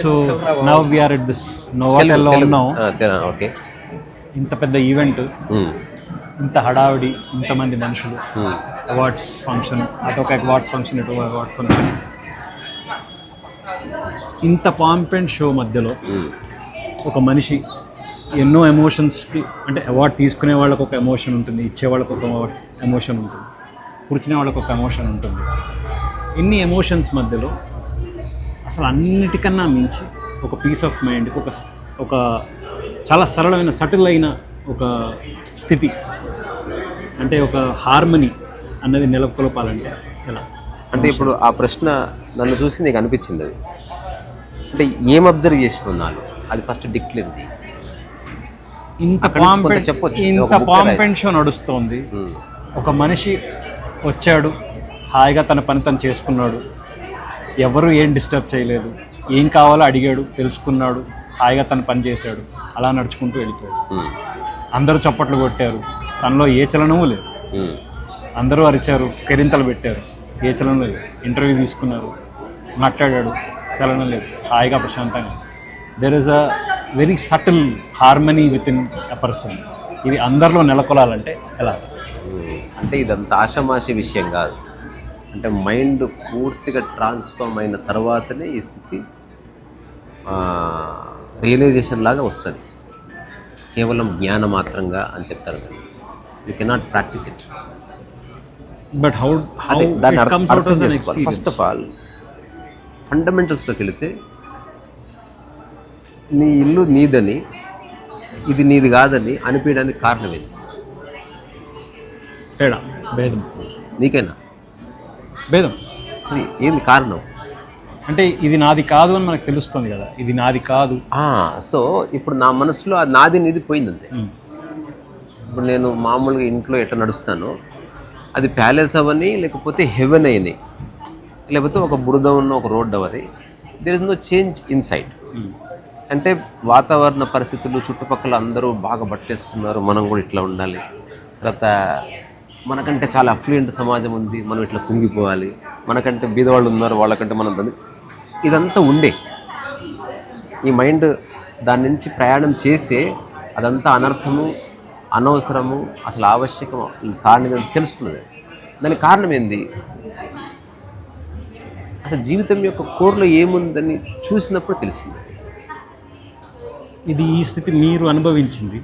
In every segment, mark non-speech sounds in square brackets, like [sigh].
So now we're at this నోవాటెల్లో ఉన్నాం. Okay. ఇంత పెద్ద ఈవెంట్. ఇంత హడావిడి ఇంతమంది మనుషులు. అవార్డ్స్ ఫంక్షన్ అటు ఒక అవార్డ్స్ ఫంక్షన్ ఇటు అవార్డ్ ఫంక్షన్ ఇంత పాంపెంట్ షో మధ్యలో ఒక మనిషి ఎన్నో ఎమోషన్స్కి అంటే అవార్డ్ తీసుకునే వాళ్ళకి ఒక ఎమోషన్ ఉంటుంది ఇచ్చే వాళ్ళకి ఒక ఎమోషన్ ఉంటుంది కూర్చునే వాళ్ళకి ఒక ఎమోషన్ ఉంటుంది. ఇన్ని ఎమోషన్స్ మధ్యలో అసలు అన్నిటికన్నా మించి ఒక పీస్ ఆఫ్ మైండ్ ఒక ఒక చాలా సరళమైన సటిల్ అయిన ఒక స్థితి అంటే ఒక హార్మనీ అన్నది నెలకొల్పాలంటే ఎలా? అంటే ఇప్పుడు ఆ ప్రశ్న నన్ను చూసి నీకు అనిపించింది అది. అంటే ఏం అబ్జర్వ్ చేసిన నాలో? అది ఫస్ట్ డిక్లేర్ చేయి ఇంత చెప్పొచ్చు. ఇంత షో నడుస్తోంది. ఒక మనిషి వచ్చాడు హాయిగా తన పని తను చేసుకున్నాడు. ఎవరు ఏం డిస్టర్బ్ చేయలేదు. ఏం కావాలో అడిగాడు తెలుసుకున్నాడు హాయిగా తన పని చేశాడు. అలా నడుచుకుంటూ వెళ్ళిపోయాడు. అందరూ చప్పట్లు కొట్టారు. తనలో ఏ చలనము లేదు. అందరూ అరిచారు కెరింతలు పెట్టారు. ఏ చలనం లేదు. ఇంటర్వ్యూ తీసుకున్నారు. మాట్లాడాడు. చలనం లేదు. హాయిగా ప్రశాంతంగా. There is a very subtle harmony within a person ఇది అందరిలో నెలకొలాలంటే ఎలా. అంటే ఇదంతా ఆషమాషి విషయం కాదు. అంటే మైండ్ పూర్తిగా ట్రాన్స్ఫార్మ్ అయిన తర్వాతనే ఈ స్థితి రియలైజేషన్ లాగా వస్తుంది. కేవలం జ్ఞాన మాత్రంగా అని చెప్తారు you cannot practise it but how అదే దాన్ని అర్థం చేసుకోవాలి. ఫస్ట్ ఆఫ్ ఆల్ ఫండమెంటల్స్లోకి వెళితే నీ ఇల్లు నీదని ఇది నీది కాదని అనిపించడానికి కారణం ఏంటి తేడా భేదం. నీకేనా? భేదం? ఇది ఏంది కారణం? అంటే ఇది నాది కాదు అని మనకు తెలుస్తుంది కదా ఇది నాది కాదు. సో ఇప్పుడు నా మనసులో ఆ నాది నీది పోయింది అంతే. ఇప్పుడు నేను మామూలుగా ఇంట్లో ఎట్లా నడుస్తానో అది ప్యాలెస్ అవని లేకపోతే హెవెన్ అయినాయి లేకపోతే ఒక బురద ఉన్న ఒక road Avani there is no change inside. అంటే వాతావరణ పరిస్థితులు చుట్టుపక్కల అందరూ బాగా బట్టేసుకున్నారు మనం కూడా ఇట్లా ఉండాలి. తర్వాత మనకంటే చాలా అఫ్లుయెంట్ సమాజం ఉంది మనం ఇట్లా కుంగిపోవాలి. మనకంటే బీదవాళ్ళు ఉన్నారు వాళ్ళకంటే మనం ఇదంతా ఉండే. ఈ మైండ్ దాని నుంచి ప్రయాణం చేసే అదంతా అనర్థము అనవసరము అసలు ఆవశ్యకం ఈ కారణం తెలుస్తున్నది దానికి కారణం ఏంది? అసలు జీవితం యొక్క కోర్లో ఏముందని చూసినప్పుడు తెలిసింది. ఇది ఈ స్థితి మీరు అనుభవించింది.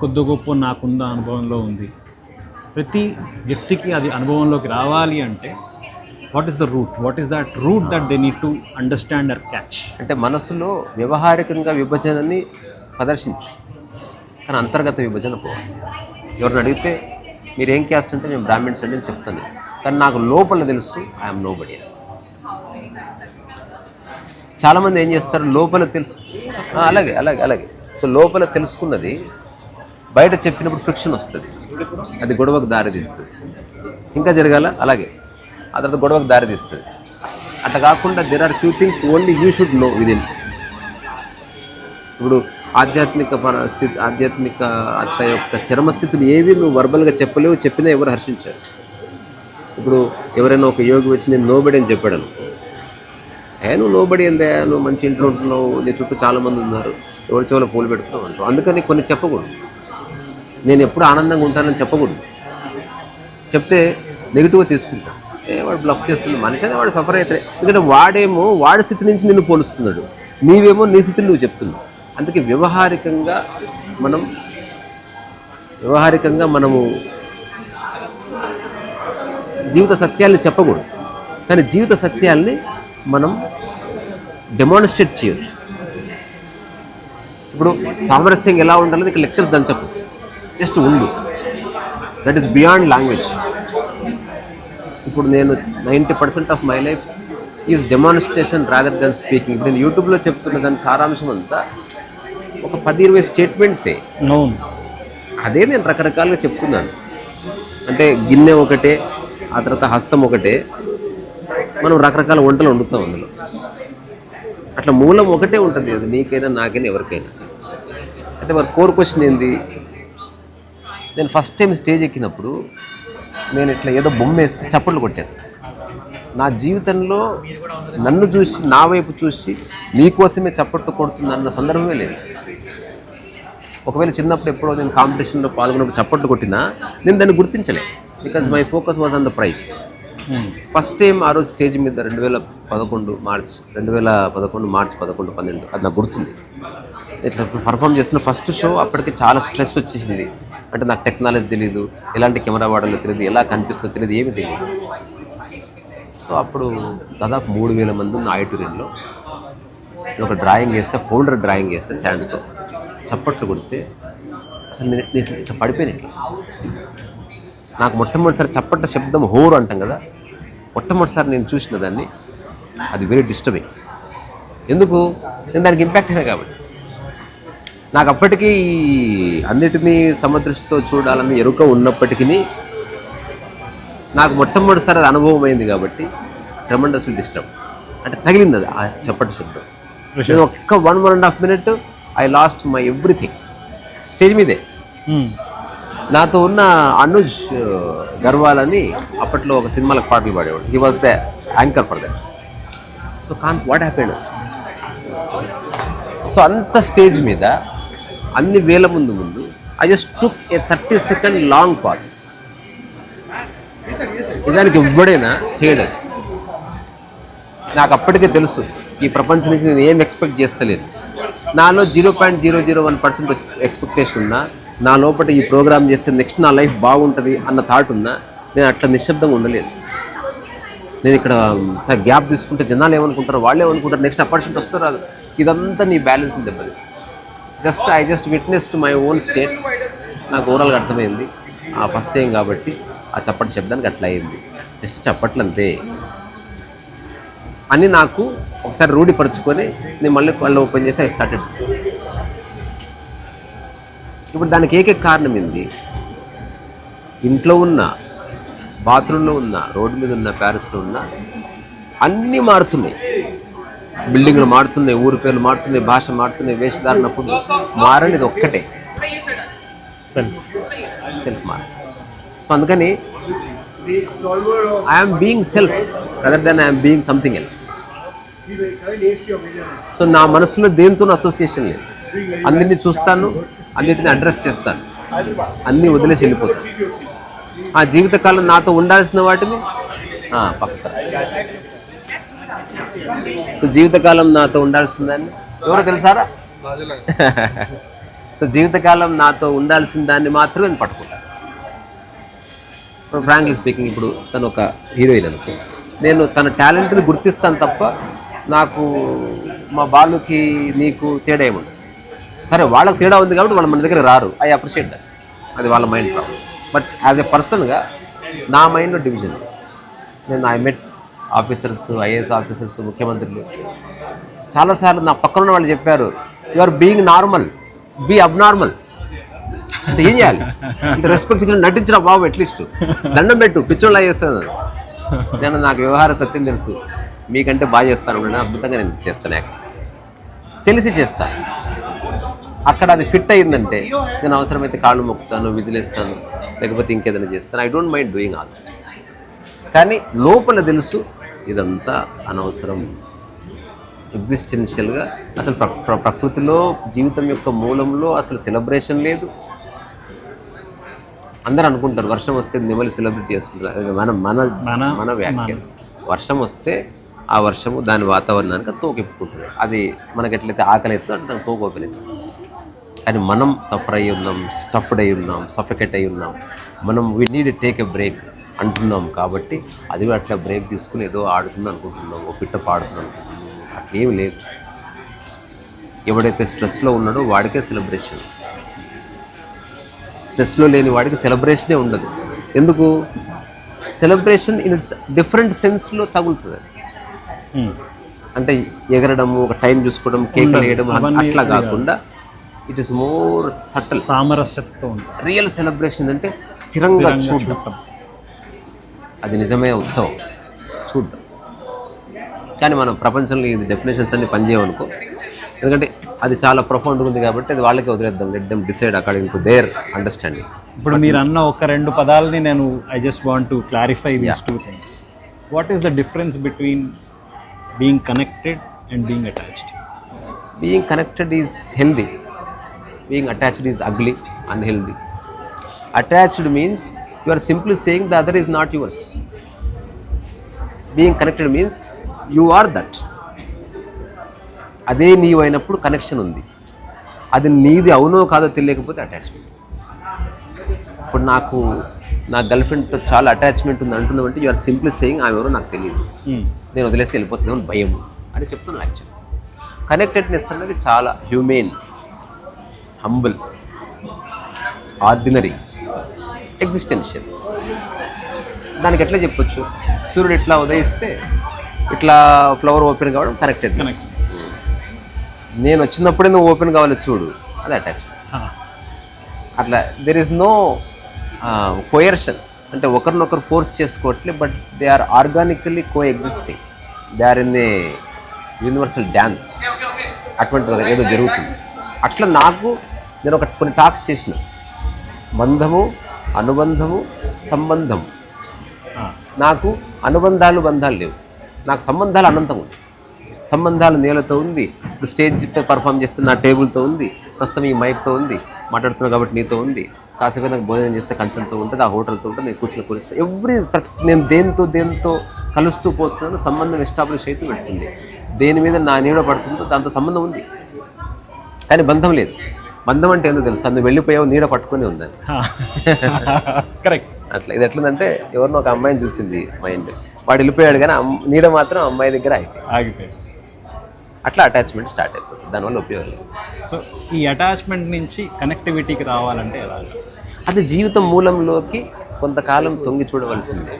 కొద్ది గొప్ప నాకుంద అనుభవంలో ఉంది. ప్రతి వ్యక్తికి అది అనుభవంలోకి రావాలి అంటే what is the root what is that root that they need to understand or catch అంటే మనసులో వ్యవహారికంగా విభజనని ప్రదర్శించు. కానీ అంతర్గత విభజన పోవాలి. ఎవరిని అడిగితే మీరు ఏం క్యాస్ట్ అంటే నేను బ్రాహ్మిన్స్ అంటే నేను చెప్తాను. కానీ నాకు లోపల తెలుసు ఐఎమ్ నో బడి చాలామంది ఏం చేస్తారు? లోపల తెలుసు. అలాగే అలాగే అలాగే. సో లోపల తెలుసుకున్నది బయట చెప్పినప్పుడు ఫ్రిక్షన్ వస్తుంది. అది గొడవకు దారితీస్తుంది ఇంకా జరగాల? అలాగే. ఆ తర్వాత గొడవకు దారితీస్తుంది అట్లా కాకుండా there are few things only you should know within ఇప్పుడు ఆధ్యాత్మిక స్థితి ఆధ్యాత్మిక అత్త యొక్క చర్మస్థితులు ఏవి నువ్వు వర్బల్గా చెప్పలేవు చెప్పినా ఎవరు హర్షించారు. ఇప్పుడు ఎవరైనా ఒక యోగి వచ్చి నేను నోబడి అని చెప్పాడు ఏ నువ్వు లోబడి ఏందే? నువ్వు మంచి ఇంట్లో ఉంటున్నావు నీ చుట్టూ చాలా మంది ఉన్నారు. ఎవరి చెవులో పూలు పెడుతున్నావు అంటావు అందుకని కొన్ని చెప్పకూడదు. నేను ఎప్పుడు ఆనందంగా ఉంటానని చెప్పకూడదు. చెప్తే నెగిటివ్గా తీసుకుంటాను ఏ వాడు బ్లఫ్ చేస్తుంది మనిషి వాడు సఫర్ అవుతాయి ఎందుకంటే వాడేమో వాడి స్థితి నుంచి నిన్ను పోలుస్తున్నాడు. నీవేమో నీ స్థితిని నువ్వు చెప్తున్నావు. అందుకే వ్యవహారికంగా మనం వ్యవహారికంగా మనము జీవిత సత్యాల్ని చెప్పకూడదు. కానీ జీవిత సత్యాల్ని మనం డెమాన్స్ట్రేట్ చేయొచ్చు. ఇప్పుడు సామరస్యంగా ఎలా ఉండాలి ఇక లెక్చర్ చెప్పు. జస్ట్ ఉండు. దట్ ఈస్ బియాండ్ లాంగ్వేజ్ ఇప్పుడు నేను ninety percent of my life is demonstration rather than speaking ఇప్పుడు నేను యూట్యూబ్లో చెప్తున్న దాని సారాంశం అంతా ఒక పది ఇరవై స్టేట్మెంట్సే అదే నేను రకరకాలుగా చెప్తున్నాను. అంటే గిన్నె ఒకటే ఆ తర్వాత హస్తం ఒకటే మనం రకరకాల వంటలు వండుతాం అందులో. అట్లా మూలం ఒకటే ఉంటుంది అది నీకైనా నాకైనా ఎవరికైనా. అంటే మరి కోర్ క్వశ్చన్ ఏంది? నేను ఫస్ట్ టైం స్టేజ్ ఎక్కినప్పుడు నేను ఇట్లా ఏదో బొమ్మ వేస్తే చప్పట్లు కొట్టాను. నా జీవితంలో నన్ను చూసి నా వైపు చూసి నీకోసమే చప్పట్టు కొడుతుంది అన్న సందర్భమే లేదు. ఒకవేళ చిన్నప్పుడు ఎప్పుడో నేను కాంపిటీషన్లో పాల్గొన్నప్పుడు చప్పట్లు కొట్టినా నేను దాన్ని గుర్తించలే because my focus was on the prize. First time ఆ రోజు స్టేజ్ మీద రెండు వేల పదకొండు మార్చ్ రెండు వేల పదకొండు మార్చ్ పదకొండు పన్నెండు అది నాకు గుర్తుంది. ఇట్లా పర్ఫామ్ చేస్తున్న ఫస్ట్ షో అప్పటికి చాలా స్ట్రెస్ వచ్చేసింది. అంటే నాకు టెక్నాలజీ తెలియదు ఎలాంటి కెమెరా వాడాలో తెలియదు ఎలా కనిపిస్తుందో తెలియదు ఏమి తెలియదు సో అప్పుడు దాదాపు మూడు వేల మంది ఉన్న ఆడిటోరియంలో ఒక డ్రాయింగ్ వేస్తే ఫోల్డర్ డ్రాయింగ్ వేస్తే శాండ్తో చప్పట్లు కొడితే అసలు నేను ఇట్లా ఇట్లా పడిపోయాను ఇట్లా. నాకు మొట్టమొదటిసారి చప్పట్ల శబ్దం హోరు అంటాం కదా మొట్టమొదటిసారి నేను చూసిన దాన్ని అది వెరీ డిస్టర్బింగ్ ఎందుకు? నేను దానికి ఇంపాక్ట్ అయినా కాబట్టి. నాకు అప్పటికీ అన్నిటినీ సమదృష్టితో చూడాలని ఎరుక ఉన్నప్పటికీ నాకు మొట్టమొదటిసారి అది అనుభవం అయింది కాబట్టి ట్రెమండస్ డిస్టర్బ్ అంటే తగిలింది అది ఆ చప్పటి శబ్దం. నేను ఒక్క one one and half minute I lost my everything stage మీదే. Hmm. నాతో ఉన్న అనుజ్ గర్వాల్ అని అప్పట్లో ఒక సినిమాలకు పాటలు పాడేవాడు. He was the anchor for that so can what happened so అంత స్టేజ్ మీద అన్ని వేల ముందు ముందు. I just took a thirty second long pause నిజానికి ఎవ్వడైనా చేయలేదు. నాకు అప్పటికే తెలుసు ఈ ప్రపంచం నుంచి నేను ఏం ఎక్స్పెక్ట్ చేస్తలేదు. నాలో zero point zero zero one percent expectation ఉన్నా నా లోపల ఈ ప్రోగ్రామ్ చేస్తే నెక్స్ట్ నా లైఫ్ బాగుంటుంది అన్న థాట్ ఉన్నా నేను అట్లా నిశ్శబ్దంగా ఉండలేదు. నేను ఇక్కడ గ్యాప్ తీసుకుంటే జనాలు ఏమనుకుంటారు వాళ్ళు ఏమనుకుంటారు నెక్స్ట్ అపార్చునిటీ వస్తారు రాదు. ఇదంతా నీ బ్యాలెన్స్ దెబ్బతీస్తుంది. Just I just witness to my own state నాకు ఓవరాల్గా అర్థమైంది. ఆ ఫస్ట్ టైం కాబట్టి ఆ చప్పటి శబ్దానికి అట్లా అయింది. జస్ట్ చప్పట్లు అంతే. అని నాకు ఒకసారి రూఢిపరుచుకొని నేను మళ్ళీ వాళ్ళు ఓపెన్ చేసి ఐ స్టార్టెడ్ ఇప్పుడు దానికి ఏకైక కారణం ఏంది? ఇంట్లో ఉన్న బాత్రూంలో ఉన్న రోడ్డు మీద ఉన్న ప్యారిస్లో ఉన్న అన్నీ మారుతున్నాయి. బిల్డింగ్లు మారుతున్నాయి ఊరి పేర్లు మారుతున్నాయి భాష మారుతున్నాయి వేషధారణ ఫుడ్ మారనిది ఒక్కటే. సెల్ఫ్. మార్. సో అందుకని I'm being self other than I'm being something else so నా మనసులో దేనితో అసోసియేషన్ లేదు. అందరినీ చూస్తాను అన్నిటిని అడ్రస్ చేస్తాను. అన్నీ వదిలేసి వెళ్ళిపోతాను. ఆ జీవితకాలం నాతో ఉండాల్సిన వాటిని ఆ, పక్కన సో జీవితకాలం నాతో ఉండాల్సిన దాన్ని ఎవరో తెలుసారా? [laughs] సో జీవితకాలం నాతో ఉండాల్సిన దాన్ని మాత్రమే నేను పట్టుకుంటాను. ఫ్రాంక్లీ స్పీకింగ్ ఇప్పుడు తను ఒక హీరోయిన్ అనుకో. నేను తన టాలెంట్ని గుర్తిస్తాను తప్ప నాకు మా బాలుకి నీకు తేడా ఏముండదు సరే వాళ్ళకి తేడా ఉంది కాబట్టి వాళ్ళు మన దగ్గర రారు. I appreciate that. అది వాళ్ళ mind problem but as a పర్సన్గా నా మైండ్లో డివిజన్. నేను I met officers IAS officers ముఖ్యమంత్రులు. చాలాసార్లు నా పక్కన ఉన్న వాళ్ళు చెప్పారు you are being normal be abnormal అంటే ఏం చేయాలి? అంటే రెస్పెక్ట్ ఇచ్చిన నటించిన బాబు అట్లీస్ట్ దండం పెట్టు పిచ్చోళ్ళ చేస్తాను. నేను నాకు వ్యవహార సత్యం తెలుసు. మీకంటే బాగా చేస్తాను. నేను అద్భుతంగా నేను చేస్తాను తెలిసి చేస్తా. అక్కడ అది ఫిట్ అయిందంటే నేను అవసరమైతే కాళ్ళు మొక్కుతాను విజిలేస్తాను లేకపోతే ఇంకేదైనా చేస్తాను. I don't mind doing all కానీ లోపల తెలుసు ఇదంతా అనవసరం. ఎగ్జిస్టెన్షియల్గా అసలు ప్ర ప్ర- ప్రకృతిలో జీవితం యొక్క మూలంలో అసలు సెలబ్రేషన్ లేదు. అందరూ అనుకుంటారు వర్షం వస్తే నెమలి సెలబ్రేట్ చేసుకుంటారు. మన మన మన- మన వ్యాఖ్య వర్షం వస్తే ఆ వర్షము దాని వాతావరణానికి తోకెప్పుకుంటుంది అది మనకి ఎట్లయితే ఆకలి అవుతుందో అంటే దానికి తోక ఓపెన్ అవుతుంది. కానీ మనం సఫర్ అయి ఉన్నాం స్టఫ్డ్ అయి ఉన్నాం సఫికేట్ అయి ఉన్నాం. మనం we need take a break అంటున్నాం కాబట్టి అది అట్లా బ్రేక్ తీసుకుని ఏదో ఆడుతుంది అనుకుంటున్నాం ఓ పిట్ట పాడుతుంది అనుకుంటున్నాం. అట్లేం లేదు. ఎవడైతే స్ట్రెస్లో ఉన్నాడో వాడికే సెలబ్రేషన్. స్ట్రెస్లో లేని వాడికి సెలబ్రేషనే ఉండదు. ఎందుకు? సెలబ్రేషన్ ఇన్ ఇట్స్ డిఫరెంట్ సెన్స్లో తగులుతుంది. అది. అంటే ఎగరడము ఒక టైం చూసుకోవడం కేక్ వేయడం అట్లా కాకుండా ఇట్ ఇస్ మోర్ సటల్. సామరస్యతతో ఉంటుంది. రియల్ సెలబ్రేషన్ అంటే స్థిరంగా చూడడం అది నిజమే ఉత్సవం. చూడడం కానీ మనం ప్రపంచంలో ఇది డెఫినేషన్స్ అన్ని పనిచేయమనుకో ఎందుకంటే అది చాలా ప్రొఫౌండ్గా ఉంది కాబట్టి అది వాళ్ళకే వదిలేద్దాం. Let them decide according to their understanding ఇప్పుడు మీరు అన్న ఒక రెండు పదాలని నేను I just want to clarify these two things what is the difference between being connected and being attached being connected is healthy being attached is ugly unhealthy attached means you are simply saying the other is not yours being connected means you are that అదే నీవు అయినప్పుడు connection ఉంది. అది నీది అవునో కాదో తెలియకపోతే attachment ఇప్పుడు నాకు నా గర్ల్ ఫ్రెండ్తో చాలా అటాచ్మెంట్ ఉంది అంటున్నామంటే యు ఆర్ సింప్లీ సేయింగ్ ఆమె ఎవరో నాకు తెలియదు. నేను వదిలేస్తే వెళ్ళిపోతున్నాను భయం అని చెప్తున్నాను యాక్చువల్ కనెక్టెడ్నెస్ అనేది చాలా హ్యూమెన్ హంబుల్ ఆర్డినరీ ఎగ్జిస్టెన్షియల్ దానికి ఎట్లా చెప్పొచ్చు? సూర్యుడు ఇట్లా ఉదయిస్తే ఇట్లా ఫ్లవర్ ఓపెన్ కావడం కనెక్టెడ్ Connect. నేను వచ్చినప్పుడే నువ్వు ఓపెన్ కావాలి చూడు అది అటాచ్మెంట్ అట్లా దెర్ ఇస్ నో కోయర్షన్ అంటే ఒకరినొకరు force చేసుకోవట్లే but they are organically coexisting they are in a universal dance అటువంటిది ఏదో జరుగుతుంది. అట్లా నాకు నేను ఒక కొన్ని టాక్స్ చేసిన. బంధము అనుబంధము సంబంధం. నాకు అనుబంధాలు బంధాలు లేవు. నాకు సంబంధాలు అనంతం ఉంది. సంబంధాలు నేలతో ఉంది. ఇప్పుడు స్టేజ్ పర్ఫామ్ చేస్తున్న నా టేబుల్తో ఉంది. ప్రస్తుతం ఈ మైక్తో ఉంది. మాట్లాడుతున్నావు కాబట్టి నీతో ఉంది. కాసేపు నాకు భోజనం చేస్తే కంచంతో ఉంటుంది ఆ హోటల్తో ఉంటుంది నేను కూర్చుని కూర్చొని ఎవ్రీ ప్రతి నేను దేంతో దేంతో కలుస్తూ పోతున్నాను సంబంధం ఎస్టాబ్లిష్ అయితే పెడుతుంది. దేని మీద నా నీడ పడుతుందో దాంతో సంబంధం ఉంది. కానీ బంధం లేదు. బంధం అంటే ఏందో తెలుసు? నువ్వు వెళ్ళిపోయావు నీడ పట్టుకొని ఉందని కరెక్ట్. అట్లా ఇది ఎట్లుందంటే ఎవరినో ఒక అమ్మాయిని చూసింది మైండ్. వాడు వెళ్ళిపోయాడు కానీ నీడ మాత్రం అమ్మాయి దగ్గర అయిపోయింది ఆగిపోయి అట్లా అటాచ్మెంట్ స్టార్ట్ అయిపోతుంది. దానివల్ల ఉపయోగం సో ఈ అటాచ్మెంట్ నుంచి కనెక్టివిటీకి రావాలంటే ఎలా? అది జీవితం మూలంలోకి కొంతకాలం తొంగి చూడవలసిందే.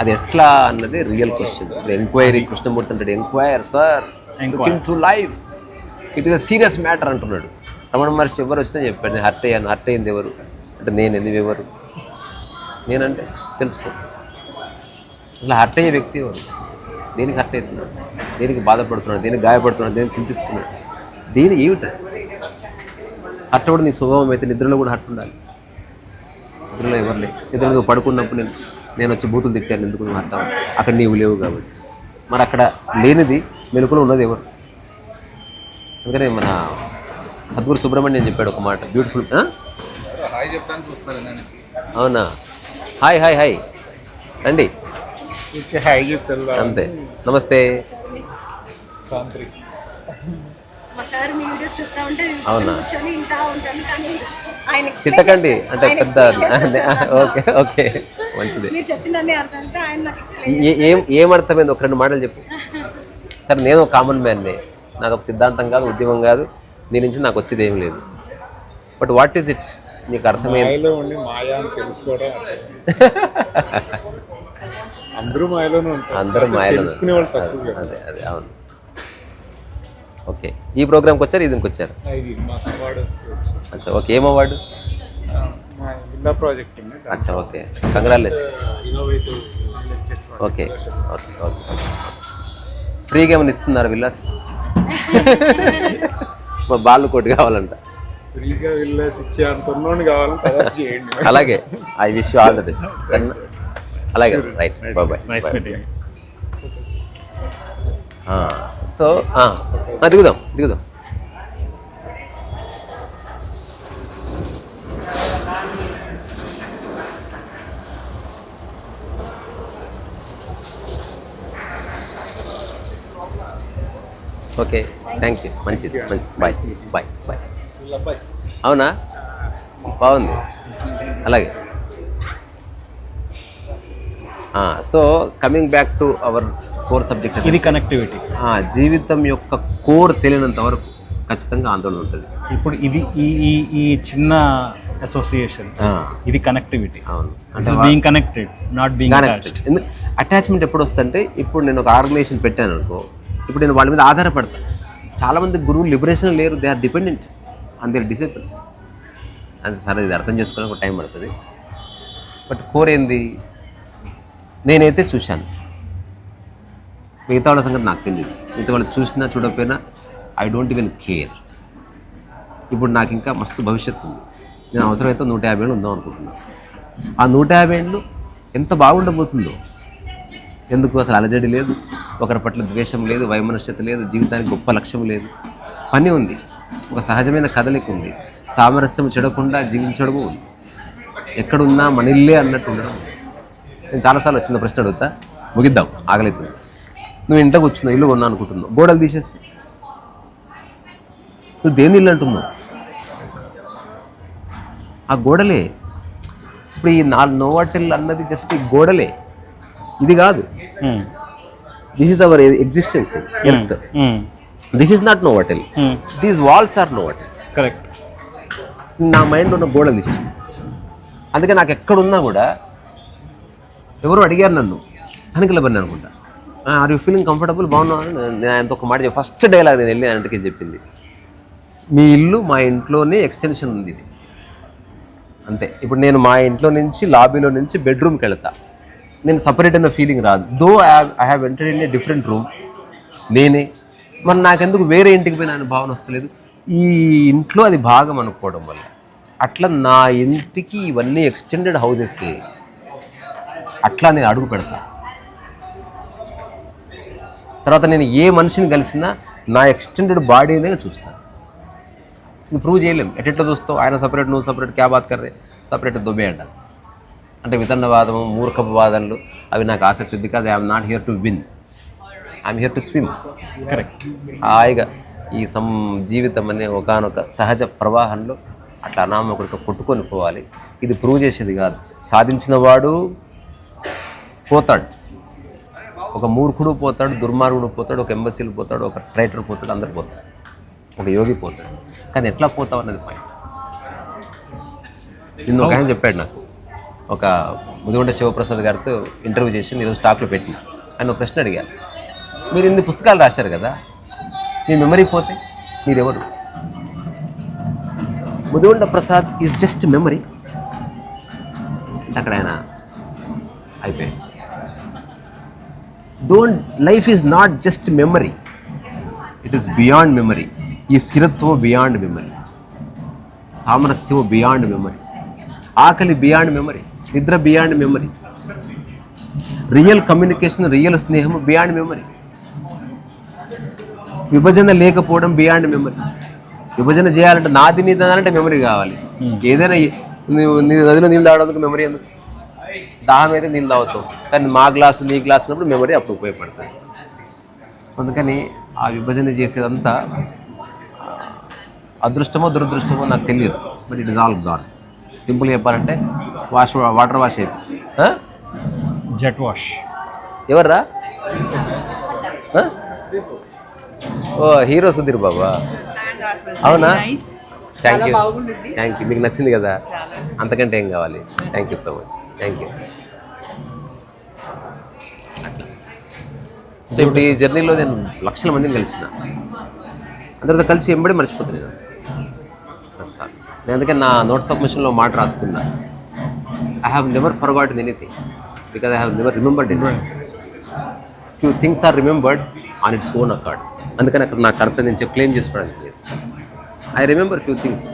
అది ఎట్లా అన్నది రియల్ క్వశ్చన్ ఎంక్వైరీ కృష్ణమూర్తి అంటాడు enquire sir looking to life it is a serious matter అంటున్నాడు. రమణ మహర్షి ఎవరు వచ్చినా చెప్పాడు నేను హర్ట్ అయ్యాను హర్ట్ అయింది ఎవరు? అంటే నేను ఎందుకు ఎవరు? నేనంటే తెలుసుకో. అసలు హర్ట్ అయ్యే వ్యక్తి ఎవరు? దేనికి హర్ట్ అవుతున్నాడు? దేనికి బాధపడుతున్నాడు? దేనికి గాయపడుతున్నాడు? దేనికి చింతిస్తున్నాడు? దేని ఏమిట? హర్ట్ కూడా నీ స్వభావం అయితే నిద్రలో కూడా హర్ట్ ఉండాలి. నిద్రలో ఎవరు లేదు నిద్రలో నువ్వు పడుకున్నప్పుడు నేను నేను వచ్చి బూతులు తిట్టాను ఎందుకు నువ్వు హర్ట్ అక్కడ నీవు లేవు కాబట్టి. మరి అక్కడ లేనిది మెలుకులో ఉన్నది ఎవరు? అందుకనే మన సద్గురు సుబ్రహ్మణ్యం చెప్పాడు ఒక మాట. బ్యూటిఫుల్ అవునా? హాయ్ హాయ్ హాయ్ రండి అంతే. నమస్తే. తాంత్రిక్ మా సార్ మీ వీడియోస్ చూస్తా ఉంటే అవునా? తిట్టకండి. అంటే పెద్ద. [laughs] Okay okay. మంచిది. మీరు చెప్పినన్ని అర్థం అంటే ఆయన నాకు explain ఏ- ఏం ఏమర్థమైంది ఒక రెండు మాటలు చెప్పు. [laughs] సరే నేను కామన్ మ్యాన్నే. నాది ఒక సిద్ధాంతం కాదు ఉద్యమం కాదు. దీని నుంచి నాకు వచ్చేది ఏం లేదు. బట్ వాట్ ఈస్ ఇట్ నీకు అర్థమైంది? తెలుసుకోవడం [laughs] అందరూ మాయలోనే ఉంటారు. అందరూ మాయలో. అదే అదే అవును. ఓకే ఈ ప్రోగ్రామ్కి వచ్చారు? దీనికి వచ్చారు? అచ్చా ఓకే ఏం అవార్డు? ప్రాజెక్ట్ అచ్చా okay. Congratulation okay okay okay ఫ్రీగా ఏమైనా ఇస్తున్నారు విల్లాస్? మా బాలు కోటి కావాలంట. ఫ్రీగా విల్లాస్ ఇచ్చే అంత కావాలంటే చేయండి. అలాగే. I wish you all the best అలాగే. రైట్ బాయ్ సో దిగుదాం దిగుదాం ఓకే థ్యాంక్ యూ మంచిది మంచిది. బాయ్ బాయ్ బాయ్ అవునా? బాగుంది. అలాగే. So coming back to our core subject ఇది కనెక్టివిటీ జీవితం యొక్క కోర్ తెలియనంత వరకు ఖచ్చితంగా ఆందోళన ఉంటుంది. ఇప్పుడు ఇది ఈ ఈ ఈ చిన్న అసోసియేషన్ ఇది కనెక్టివిటీ అవును. అంటే being connected not being attachment ఎప్పుడు వస్తుంటే ఇప్పుడు నేను ఒక ఆర్గనైజేషన్ పెట్టాను అనుకో ఇప్పుడు నేను వాళ్ళ మీద ఆధారపడతాను చాలామంది గురువులు లిబరేషన్ లేరు. They are dependent on their disciplines అది సరే ఇది అర్థం చేసుకోవడానికి ఒక టైం పడుతుంది. బట్ కోర్ ఏంది? నేనైతే చూశాను. మిగతా వాళ్ళ సంగతి నాకు తెలియదు మిగతా వాళ్ళు చూసినా చూడకపోయినా ఐ డోంట్ ఈవెన్ కేర్ ఇప్పుడు నాకు ఇంకా మస్తు భవిష్యత్తు ఉంది. నేను అవసరమైతే నూట యాభై ఏళ్ళు ఉందాం అనుకుంటున్నాను ఆ నూట యాభై ఏళ్ళు ఎంత బాగుండబోతుందో ఎందుకు అసలు అలజడి లేదు? ఒకరి పట్ల ద్వేషం లేదు వైమనస్యత లేదు జీవితానికి గొప్ప లక్ష్యం లేదు. పని ఉంది. ఒక సహజమైన కదలిక ఉంది. సామరస్యం చెడకుండా జీవించడము ఉంది. ఎక్కడున్నా మన ఇల్లే అన్నట్టు ఉండడం నేను చాలాసార్లు వచ్చిన ప్రశ్న అడుగుతా. ముగిద్దాం. ఆగలేదు నువ్వు ఇంటకు వచ్చిన ఇల్లు కొన్నా అనుకుంటున్నావు. గోడలు తీసేస్తే. నువ్వు దేని ఇల్లు అంటున్నావు? ఆ గోడలే. ఇప్పుడు ఈ నా నోవాటిల్ అన్నది జస్ట్ ఈ గోడలే. ఇది కాదు. This is our existence earth this is not Novotel these walls are Novotel correct నా మైండ్ ఉన్న గోడలు తీసేసింది అందుకే నాకు ఎక్కడున్నా కూడా ఎవరు అడిగారు నన్ను. తనకిలబడి అనుకుంటా. ఆర్ యూ ఫీలింగ్ కంఫర్టబుల్ బాగున్నావు? అని నేను ఆయనతో ఒక మాట ఫస్ట్ డైలాగ్ నేను వెళ్ళి ఆయనకి చెప్పింది. మీ ఇల్లు మా ఇంట్లోనే ఎక్స్టెన్షన్ ఉంది ఇది. అంతే. ఇప్పుడు నేను మా ఇంట్లో నుంచి లాబీలో నుంచి బెడ్రూమ్కి వెళ్తా. నేను సపరేట్ అయిన ఫీలింగ్ రాదు. Though I have entered in a different room నేనే. మరి నాకెందుకు వేరే ఇంటికి పోయిన భావన వస్తలేదు? ఈ ఇంట్లో అది భాగం అనుకోవడం వల్ల. అట్లా నా ఇంటికి ఇవన్నీ ఎక్స్టెండెడ్ హౌసెస్ అట్లా నేను అడుగు పెడతా. తర్వాత నేను ఏ మనిషిని కలిసినా నా ఎక్స్టెండెడ్ బాడీనే చూస్తాను ఇది ప్రూవ్ చేయలేం. ఎట్లా చూస్తావు? ఆయన సపరేట్ నువ్వు సపరేట్ క్యాబ్ బాత్ కర్రే? సపరేట్ దొబ్బే అంట అంటే వితన్నవాదము మూర్ఖపు వాదనలు అవి నాకు ఆసక్తి because I'm not here to win I'm here to swim correct హాయిగా ఈ సం జీవితం అనే ఒకనొక సహజ ప్రవాహంలో అట్లా అనామకుడితో కొట్టుకొని పోవాలి. ఇది ప్రూవ్ చేసేది కాదు. సాధించిన వాడు పోతాడు. ఒక మూర్ఖుడు పోతాడు దుర్మార్గుడు పోతాడు ఒక ఎంబసీలు పోతాడు ఒక ట్రైటర్ పోతాడు అందరు పోతాడు ఒక యోగి పోతాడు. కానీ ఎట్లా పోతావు అన్నది పాయింట్ నిన్న ఒక ఆయన చెప్పాడు నాకు. ఒక ముదిగుంట శివప్రసాద్ గారితో ఇంటర్వ్యూ చేసి ఈరోజు స్టాక్లో పెట్టి ఆయన ఒక ప్రశ్న అడిగారు. మీరు ఇన్ని పుస్తకాలు రాశారు కదా? మీ మెమరీ పోతే మీరెవరు? Mudigunda Prasad is just memory అక్కడ ఆయన అయిపోయాడు. Don't life is not just memory it is beyond memory ఈ స్థిరత్వం బియాండ్ మెమరీ సామరస్యం బియాండ్ మెమరీ ఆకలి బియాండ్ మెమరీ నిద్ర beyond memory real communication real స్నేహం బియాండ్ మెమరీ విభజన లేకపోవడం బియాండ్ మెమరీ విభజన చేయాలంటే నాది నీది అంటే మెమరీ కావాలి. ఏదైనా నీ నదిలో నీళ్ళు తాగడానికి మెమరీ ఎందుకు? దాహం అయితే నీళ్ళు తాగుతావు. కానీ మా గ్లాసు నీ గ్లాస్ ఉన్నప్పుడు మెమరీ అప్పుడు ఉపయోగపడుతుంది. అందుకని ఆ విభజన చేసేదంతా అదృష్టమో దురదృష్టమో నాకు తెలియదు. But it is all gone simple చెప్పాలంటే వాష్ వాటర్ వాష్ అయిపోయి జెట్ వాష్. ఎవర్రా? ఓ హీరో సుధీర్ బాబా. అవునా? థ్యాంక్ యూ థ్యాంక్ యూ మీకు నచ్చింది కదా? అంతకంటే ఏం కావాలి? Thank you so much thank you so ఇప్పుడు ఈ జర్నీలో నేను లక్షల మందిని కలిసిన. అందరితో కలిసి ఎంబడి మర్చిపోతున్నాను. ఒకసారి నేను అందుకే నా నోట్ సబ్మిషన్లో మాట రాసుకున్నా. I have never forgot anything because I have never remembered any few things are remembered on its own accord అందుకని అక్కడ నాకు అర్థం నేను క్లెయిమ్ చేసుకోవడానికి లేదు. I remember few things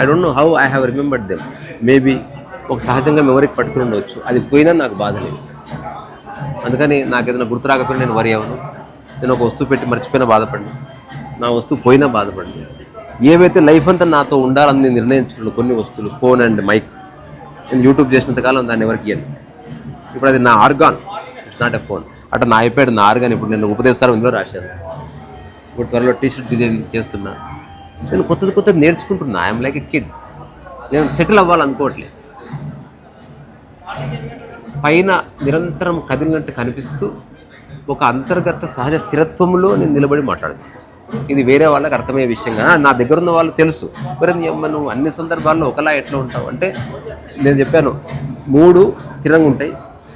I don't know how I have remembered them maybe ఒక సహజంగా మెమరీకి పట్టుకుని ఉండవచ్చు అది పోయినా నాకు బాధ లేదు. అందుకని నాకు ఏదైనా గుర్తు రాకపోయినా నేను వరి అవ్వను. నేను ఒక వస్తువు పెట్టి మర్చిపోయినా బాధపడినా. నా వస్తువు పోయినా బాధపడింది ఏవైతే లైఫ్ అంతా నాతో ఉండాలని నేను నిర్ణయించుకున్న కొన్ని వస్తువులు ఫోన్ అండ్ మైక్. నేను యూట్యూబ్ చేసినంతకాలం దాన్ని ఎవరికి ఇయ్యను. ఇప్పుడు అది నా organ it's not a phone. అటు నా అయిపోయాడు నా ఆర్గాన్ ఇప్పుడు నేను ఉపదేశాలు ఇందులో రాశాను. ఇప్పుడు త్వరలో టీషర్ట్ డిజైన్ చేస్తున్నా. నేను కొత్తది కొత్తది నేర్చుకుంటున్నా. ఐఎమ్ లైక్ ఎ కిడ్ నేను సెటిల్ అవ్వాలనుకోవట్లేదు. పైన నిరంతరం కదిలినట్టు కనిపిస్తూ ఒక అంతర్గత సహజ స్థిరత్వంలో నేను నిలబడి మాట్లాడుతాను ఇది వేరే వాళ్ళకి అర్థమయ్యే విషయంగా నా దగ్గర ఉన్న వాళ్ళు తెలుసు. మరి నువ్వు అన్ని సందర్భాల్లో ఒకలా ఎట్లా ఉంటావు? అంటే నేను చెప్పాను మూడు స్థిరంగా ఉంటాయి.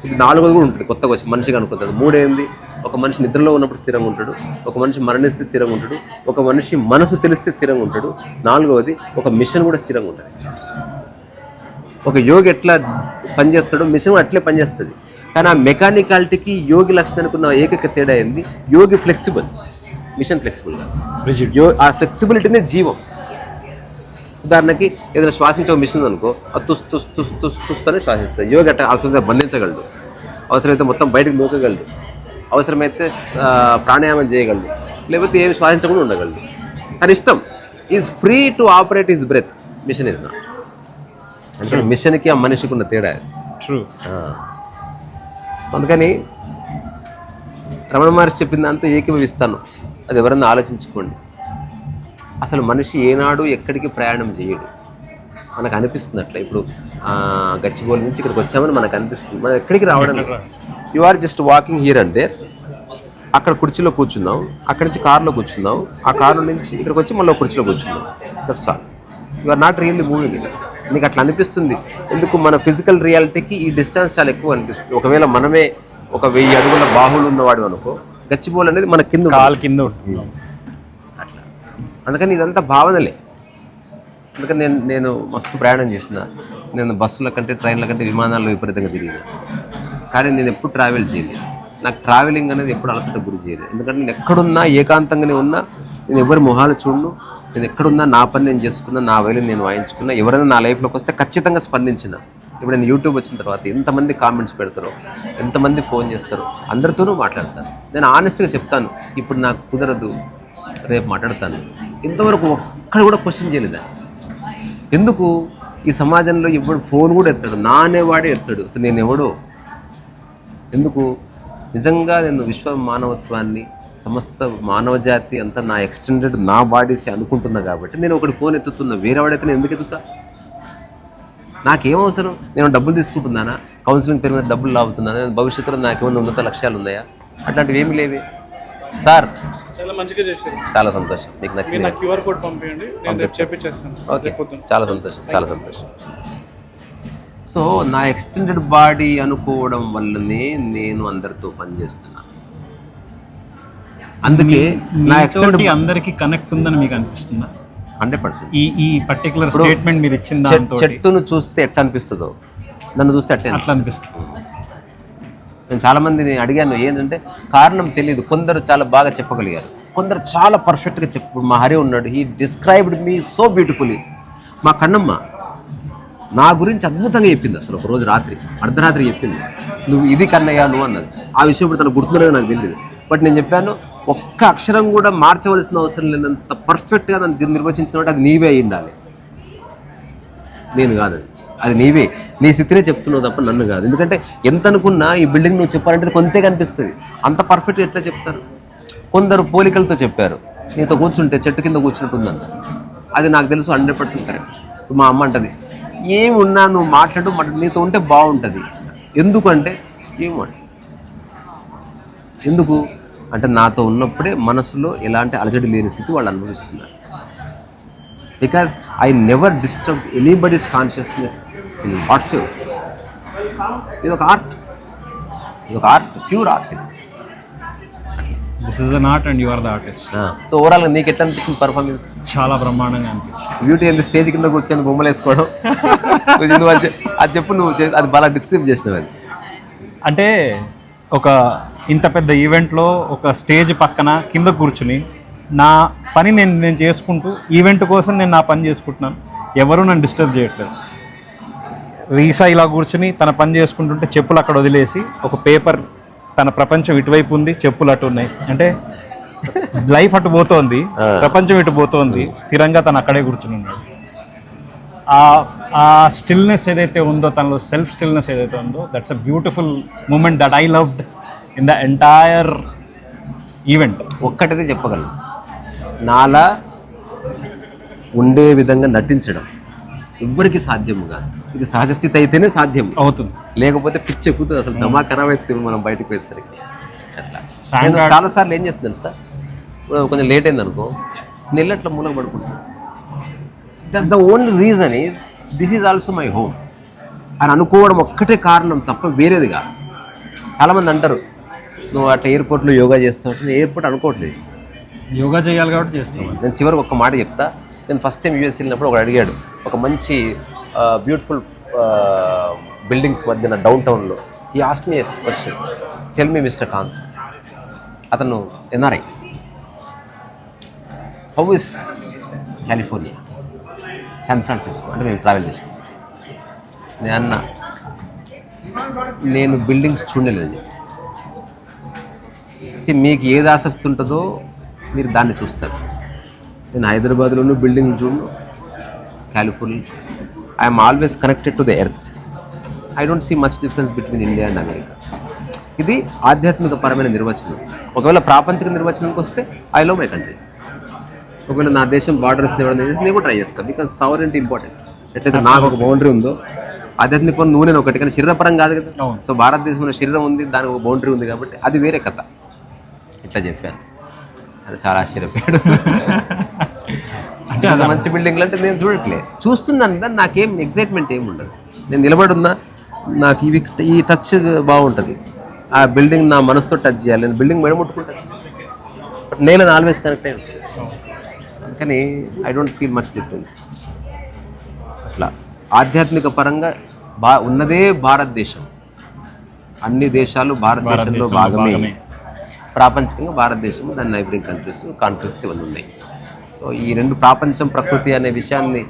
ఇది నాలుగోది కూడా ఉంటుంది కొత్తగా వచ్చి మనిషిగా అనుకుంటుంది మూడేంది ఒక మనిషి నిద్రలో ఉన్నప్పుడు స్థిరంగా ఉంటాడు. ఒక మనిషి మరణిస్తే స్థిరంగా ఉంటాడు. ఒక మనిషి మనసు తెలిస్తే స్థిరంగా ఉంటాడు. నాలుగవది ఒక మిషన్ కూడా స్థిరంగా ఉంటుంది. ఒక యోగి ఎట్లా పనిచేస్తాడో మిషన్ కూడా అట్లే పనిచేస్తుంది. కానీ ఆ మెకానికాలిటీకి యోగి లక్షణానికి ఉన్న ఏకైక తేడా ఏంది? యోగి ఫ్లెక్సిబుల్ మిషన్ ఫ్లెక్సిబుల్ కాదు రిజిడ్ యో ఆ ఫ్లెక్సిబిలిటీనే జీవం. ఉదాహరణకి ఏదైనా శ్వాసించే ఒక మిషన్ అనుకో అది తుస్ తుస్ తుస్ తుస్ తుస్తూనే శ్వాసిస్తుంది యోగ అట్లా అవసరమైతే బంధించగలడు. అవసరమైతే మొత్తం బయటకు నూకగలడు. అవసరమైతే ప్రాణాయామం చేయగలడు. లేకపోతే ఏమి శ్వాసించకుండా ఉండగలడు. తన ఇష్టం. Is free to operate is breath machine is not అంటే మిషన్కి ఆ మనిషికి ఉన్న తేడా. ట్రూ. అందుకని రమణ మహర్షి చెప్పిన దాంతో ఏకీభవిస్తాను. అది ఎవరన్నా ఆలోచించుకోండి. అసలు మనిషి ఏనాడు ఎక్కడికి ప్రయాణం చేయడు. మనకు అనిపిస్తుంది అట్లా ఇప్పుడు గచ్చిబోలి నుంచి ఇక్కడికి వచ్చామని మనకు అనిపిస్తుంది. మనం ఎక్కడికి రావడం you are just walking here and there అక్కడ కుర్చీలో కూర్చుందాం అక్కడి నుంచి కార్లో కూర్చుందాం ఆ కారు నుంచి ఇక్కడికి వచ్చి మళ్ళీ ఒక కుర్చీలో కూర్చుందాం that's all you are not really moving నీకు అట్లా అనిపిస్తుంది. ఎందుకు మన ఫిజికల్ రియాలిటీకి ఈ డిస్టెన్స్ చాలా ఎక్కువ అనిపిస్తుంది. ఒకవేళ మనమే ఒక వెయ్యి అడుగుల బాహువులు ఉన్నవాడు అనుకో గచ్చిబౌల్ అనేది మన కింద. కాలు కింద ఉంటుంది అట్లా. అందుకని ఇదంతా భావనలే. అందుకని నేను నేను మస్తు ప్రయాణం చేసిన. నేను బస్సుల కంటే ట్రైన్ల కంటే విమానాల్లో విపరీతంగా తిరిగాను. కానీ నేను ఎప్పుడు ట్రావెల్ చేయలేదు. నాకు ట్రావెలింగ్ అనేది ఎప్పుడు అలసట గురి చేయలేదు. ఎందుకంటే నేను ఎక్కడున్నా ఏకాంతంగానే ఉన్నా నేను ఎవరి మొహాలు చూడను. నేను ఎక్కడున్నా నా పని నేను చేసుకున్నా నా వేలు నేను వాయించుకున్నా. ఎవరైనా నా లైఫ్లోకి వస్తే ఖచ్చితంగా స్పందించిన. ఇప్పుడు నేను యూట్యూబ్ వచ్చిన తర్వాత ఎంతమంది కామెంట్స్ పెడతారో ఎంతమంది ఫోన్ చేస్తారో అందరితోనూ మాట్లాడతాను. నేను ఆనెస్ట్గా చెప్తాను ఇప్పుడు నాకు కుదరదు రేపు మాట్లాడతాను. ఇంతవరకు ఒక్కడ కూడా క్వశ్చన్ చేయలేదా? ఎందుకు? ఈ సమాజంలో ఎవడు ఫోన్ కూడా ఎత్తాడు నా అనేవాడే ఎత్తాడు. అసలు నేను ఎవడో? ఎందుకు? నిజంగా నేను విశ్వ మానవత్వాన్ని సమస్త మానవ జాతి అంతా నా ఎక్స్టెండెడ్ నా బాడీస్ అనుకుంటున్నా కాబట్టి నేను ఒకటి ఫోన్ ఎత్తుతున్నా వేరేవాడైతే నేను ఎందుకు ఎత్తుతా? నాకేం అవసరం? నేను డబ్బులు తీసుకుంటున్నానా? కౌన్సిలింగ్ పేరు మీద డబ్బులు లాగుతున్నానా నేను భవిష్యత్తులో నాకేమైనా ఉన్నత లక్ష్యాలు ఉన్నాయా? అట్లాంటివి ఏమి లేవే. సార్. చాలా మంచిగా చేశారు. చాలా సంతోషం. మీకు నచ్చింది క్యూఆర్ కోడ్ పంపించండి నేను రేపు చేపించేస్తాను ఓకే. చాలా సంతోషం. చాలా సంతోషం. సో నా ఎక్స్టెండెడ్ బాడీ అనుకోవడం వల్లనే నేను అందరితో పనిచేస్తున్నాను అందుకే నా ఎక్స్టెండెడ్ మీతోటి అందరికి కనెక్ట్ ఉందని మీకు అనిపిస్తుందా? Hundred percent. ఈ ఈ పర్టికులర్ స్టేట్మెంట్ మీరు ఇచ్చిన చెట్టును చూస్తే ఎట్లా అనిపిస్తుందో? నన్ను చూస్తే అట్లే అట్లా అనిపిస్తుంది నేను చాలా మందిని అడిగాను ఏంటంటే కారణం తెలియదు కొందరు చాలా బాగా చెప్పగలిగారు. కొందరు చాలా పర్ఫెక్ట్గా చెప్పు మా హరి ఉన్నాడు. He described me so beautifully మా కన్నమ్మ నా గురించి అద్భుతంగా చెప్పింది అసలు ఒక రోజు రాత్రి. అర్ధరాత్రి చెప్పింది. నువ్వు ఇది కన్నయ్య నువ్వు అన్నది. ఆ విషయం ఇప్పుడు తను గుర్తులేదు నాకు తెలియదు బట్ నేను చెప్పాను ఒక్క అక్షరం కూడా మార్చవలసిన అవసరం లేనంత పర్ఫెక్ట్గా నన్ను నిర్వచించినట్టు అది నీవే అయి ఉండాలి. నేను కాదు. అది నీవే. నీ స్థితినే చెప్తున్నావు తప్ప నన్ను కాదు. ఎందుకంటే ఎంత అనుకున్నా ఈ బిల్డింగ్ నువ్వు చెప్పాలంటే కొంతే కనిపిస్తుంది. అంత పర్ఫెక్ట్గా ఎట్లా చెప్తారు? కొందరు పోలికలతో చెప్పారు. నీతో కూర్చుంటే చెట్టు కింద కూర్చుంటుందంట అది నాకు తెలుసు హండ్రెడ్ పర్సెంట్ కరెక్ట్. మా అమ్మ అంటది ఏమి ఉన్నా నువ్వు మాట్లాడు మాట్లాడు నీతో ఉంటే బాగుంటుంది. ఎందుకంటే ఏమంట ఎందుకు? అంటే నాతో ఉన్నప్పుడే మనసులో ఎలాంటి అలజడి లేని స్థితి వాళ్ళు అనుభవిస్తున్నారు. Because I never disturb anybody's consciousness in what's ఇది ఒక ఆర్ట్ ఇది ఒక ఆర్ట్ ప్యూర్ ఆర్ట్ ఇది. This is an art and you are the artist so ఓవరాల్గా నీకు ఎట్లా అనిపించింది పర్ఫార్మెన్స్ చాలా బ్రహ్మాండంగా అనిపించింది. బ్యూటీ ఏంది స్టేజ్ కింద కూర్చొని బొమ్మలు వేసుకోవడం. [laughs] నువ్వు అది చెప్పు నువ్వు అది బాగా డిస్క్రైబ్ చేసినావు అది. అంటే ఒక ఇంత పెద్ద ఈవెంట్లో ఒక స్టేజ్ పక్కన కింద కూర్చుని నా పని నేను నేను చేసుకుంటూ ఈవెంట్ కోసం నేను నా పని చేసుకుంటున్నాను. ఎవరు నన్ను డిస్టర్బ్ చేయట్లేదు. రీసా ఇలా కూర్చుని తన పని చేసుకుంటుంటే చెప్పులు అక్కడ వదిలేసి ఒక పేపర్ తన ప్రపంచం ఇటువైపు ఉంది చెప్పులు అటు ఉన్నాయి. అంటే లైఫ్ అటు పోతోంది ప్రపంచం ఇటు పోతోంది స్థిరంగా తను అక్కడే కూర్చుని ఉన్నాడు. ఆ ఆ స్టిల్నెస్ ఏదైతే ఉందో తనలో సెల్ఫ్ స్టిల్నెస్ ఏదైతే ఉందో that's a beautiful moment that I loved in the entire event ఒక్కటిదే చెప్పగలను. నాలా ఉండే విధంగా నటించడం ఎవ్వరికి సాధ్యం కాదు. ఇది సహజ స్థితి అయితేనే సాధ్యం అవుతుంది. లేకపోతే పిచ్చి ఎక్కుతుంది. అసలు దమా ఖరాబ్ అవుతుంది మనం బయటకు పోయేసరికి. అట్లా. నేను చాలాసార్లు ఏం చేస్తుంది సార్ కొంచెం లేట్ అయింది అనుకో నెల్లట్ల మూల పడుకుంటాను the only reason is this is also my home అని అనుకోవడం ఒక్కటే కారణం తప్ప వేరేది కాదు. చాలామంది అంటారు నువ్వు అట్లా ఎయిర్పోర్ట్లో యోగా చేస్తావు అంటే నేను ఎయిర్పోర్ట్ అనుకోవట్లేదు యోగా చేయాలి కాబట్టి చేస్తాం నేను చివరికి ఒక మాట చెప్తా. నేను ఫస్ట్ టైం యూఎస్ వెళ్ళినప్పుడు ఒకడు అడిగాడు ఒక మంచి బ్యూటిఫుల్ బిల్డింగ్స్ మధ్యన డౌన్ టౌన్లో ఈ asked me question tell me mister Kanth అతను NRI how is California San Francisco అంటే మేము ట్రావెల్ చేసాం నేను అన్న నేను బిల్డింగ్స్ చూడలేదు. See, మీకు ఏది ఆసక్తి ఉంటుందో మీరు దాన్ని చూస్తారు. నేను హైదరాబాద్లోనూ బిల్డింగ్ చూడను California I'm always connected to the earth. I don't see much difference between India and America. ఇది ఆధ్యాత్మిక పరమైన నిర్వచనం. ఒకవేళ ప్రాపంచిక నిర్వచనానికి వస్తే ఐ లవ్ మై కంట్రీ. ఒకవేళ నా దేశం బార్డర్స్ ఇవ్వడం చేసి నేను కూడా ట్రై చేస్తాను బికాస్ సవరెంటీ ఇంపార్టెంట్ ఎట్లయితే నాకు ఒక బౌండరీ ఉందో ఆధ్యాత్మిక నువ్వు నేను ఒకటి కానీ శరీరపరం కాదు కదా. సో భారతదేశంలో శరీరం ఉంది దానికి ఒక బౌండరీ ఉంది కాబట్టి అది వేరే కథ. ఇట్లా చెప్పాను. అది చాలా ఆశ్చర్యపోయాడు. అంటే మంచి బిల్డింగ్లు అంటే నేను చూడట్లే. చూస్తున్నాను కానీ నాకేం ఎగ్జైట్మెంట్ ఏమి ఉండదు. నేను నిలబడి ఉన్నా నాకు ఇవి ఈ టచ్ బాగుంటుంది. ఆ బిల్డింగ్ నా మనసుతో టచ్ చేయాలి. నేను బిల్డింగ్ మెడముట్టుకుంటాను బట్ నేను ఆల్వేస్ కనెక్ట్ అయి అందుకని I don't feel much difference అట్లా. ఆధ్యాత్మిక పరంగా బా ఉన్నదే భారతదేశం. అన్ని దేశాలు భారతదేశంలో భాగమే. ప్రాపంచికంగా భారతదేశం దాని నైబరింగ్ కంట్రీస్ కాన్ఫ్లిక్ట్స్ ఇవన్నీ ఉన్నాయి. సో ఈ రెండు ప్రాపంచం ప్రకృతి అనే విషయాన్ని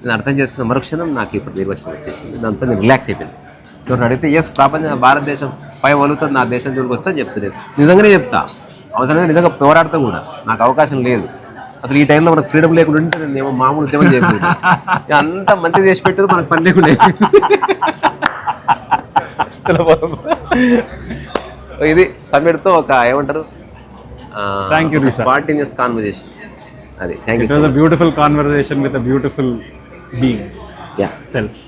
నేను అర్థం చేసుకున్న మరుక్షణం నాకు ఇప్పుడు నిర్వచనం వచ్చేసింది. దాంతో నేను రిలాక్స్ అయిపోయింది ఎవరు అడిగితే ఎస్ ప్రపంచం భారతదేశం పై వలుగుతుంది నా దేశం జోలికి వస్తే చెప్తలేదు. నిజంగానే చెప్తా. అవసరమైతే నిజంగా పోరాడతా కూడా. నాకు అవకాశం లేదు. అసలు ఈ టైంలో మనకు ఫ్రీడమ్ లేకుండా ఉంటే నేను ఏమో మామూలు ఉద్యమం చేయలేదు అంత అంతా మంచి చేసి పెట్టారు మనకు పని లేకుండా [laughs] ఇది సమ్మిట్తో ఒక ఏమంటారు? you, Risa. స్పాంటేనియస్ కాన్వర్జేషన్ అది thank you beautiful conversation with a beautiful being yeah self